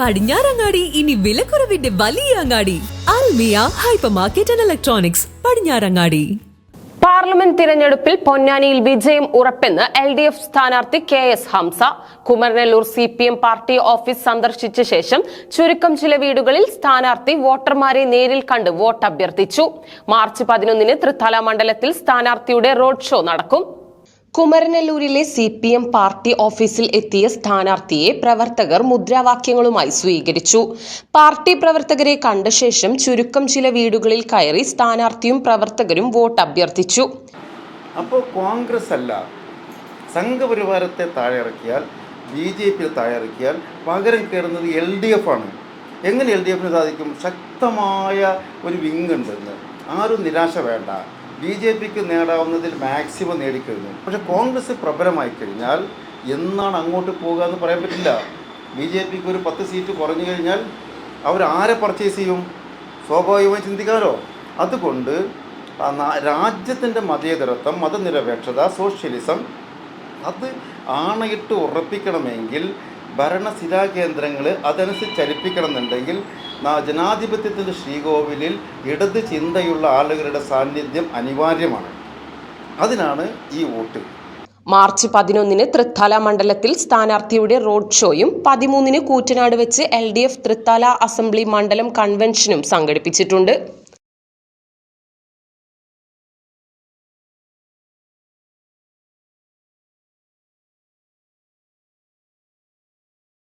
പടിഞ്ഞാറങ്ങാടി ഇനി വിലക്കുറവിന്റെ വലിയ അങ്ങാടി. Almiya hyper market and electronics Padinjarangadi. Parliament തിരഞ്ഞെടുപ്പിൽ പൊന്നാനിയിൽ വിജയം ഉറപ്പെന്ന് എൽ ഡി എഫ് സ്ഥാനാർത്ഥി K S Hamsa. Kumaranellur C P M party office സന്ദർശിച്ച ശേഷം ചുരുക്കം ചില വീടുകളിൽ സ്ഥാനാർത്ഥി വോട്ടർമാരെ നേരിൽ കണ്ട് വോട്ട് അഭ്യർത്ഥിച്ചു മാർച്ച് പതിനൊന്നിന് തൃത്താല മണ്ഡലത്തിൽ സ്ഥാനാർത്ഥിയുടെ റോഡ് ഷോ നടക്കും. കുമരനെല്ലൂരിലെ സി പി എം പാർട്ടി ഓഫീസിൽ എത്തിയ സ്ഥാനാർത്ഥിയെ പ്രവർത്തകർ മുദ്രാവാക്യങ്ങളുമായി സ്വീകരിച്ചു. പാർട്ടി പ്രവർത്തകരെ കണ്ട ശേഷം ചുരുക്കം ചില വീടുകളിൽ കയറി സ്ഥാനാർത്ഥിയും പ്രവർത്തകരും വോട്ട് അഭ്യർത്ഥിച്ചു. അപ്പോൾ കോൺഗ്രസ് അല്ല സംഘപരിവാരത്തെ താഴെറക്കിയാൽ ബി ജെ പി താഴെറക്കിയാൽ പകരം കയറുന്നത് എൽ ഡി എഫ് ആണ്. എങ്ങനെ എൽ ഡി എഫിന് സാധിക്കും? ശക്തമായ ഒരു വിങ് ഉണ്ടെന്ന് ആരും നിരാശ വേണ്ട. ബി ജെ പിക്ക് നേടാവുന്നതിൽ മാക്സിമം നേടിക്കഴിഞ്ഞു. പക്ഷെ കോൺഗ്രസ് പ്രബലമായി കഴിഞ്ഞാൽ എന്നാണ് അങ്ങോട്ട് പോകുക എന്ന് പറയാൻ പറ്റില്ല. ബി ജെ പിക്ക് ഒരു പത്ത് സീറ്റ് കുറഞ്ഞു കഴിഞ്ഞാൽ അവർ ആരെ പർച്ചേസ് ചെയ്യും? സ്വാഭാവികമായി ചിന്തിക്കാമല്ലോ അതുകൊണ്ട് രാജ്യത്തിന്റെ മതേതരത്വം മതനിരപേക്ഷത സോഷ്യലിസം അത് ആണയിട്ട് ഉറപ്പിക്കണമെങ്കിൽ ഭരണസിരാ കേന്ദ്രങ്ങൾ അതനുസരിച്ച് ചലിപ്പിക്കണം എന്നുണ്ടെങ്കിൽ ജനാധിപത്യത്തിന്റെ ശ്രീകോവിലിൽ ഇടത് ചിന്തയുള്ള ആളുകളുടെ സാന്നിധ്യം അനിവാര്യമാണ്. അതിനാണ് ഈ വോട്ട്. മാർച്ച് പതിനൊന്നിന് തൃത്താല മണ്ഡലത്തിൽ സ്ഥാനാർത്ഥിയുടെ റോഡ് ഷോയും പതിമൂന്നിന് കൂറ്റനാട് വെച്ച് L D F Thrithala assembly മണ്ഡലം കൺവെൻഷനും സംഘടിപ്പിച്ചിട്ടുണ്ട്.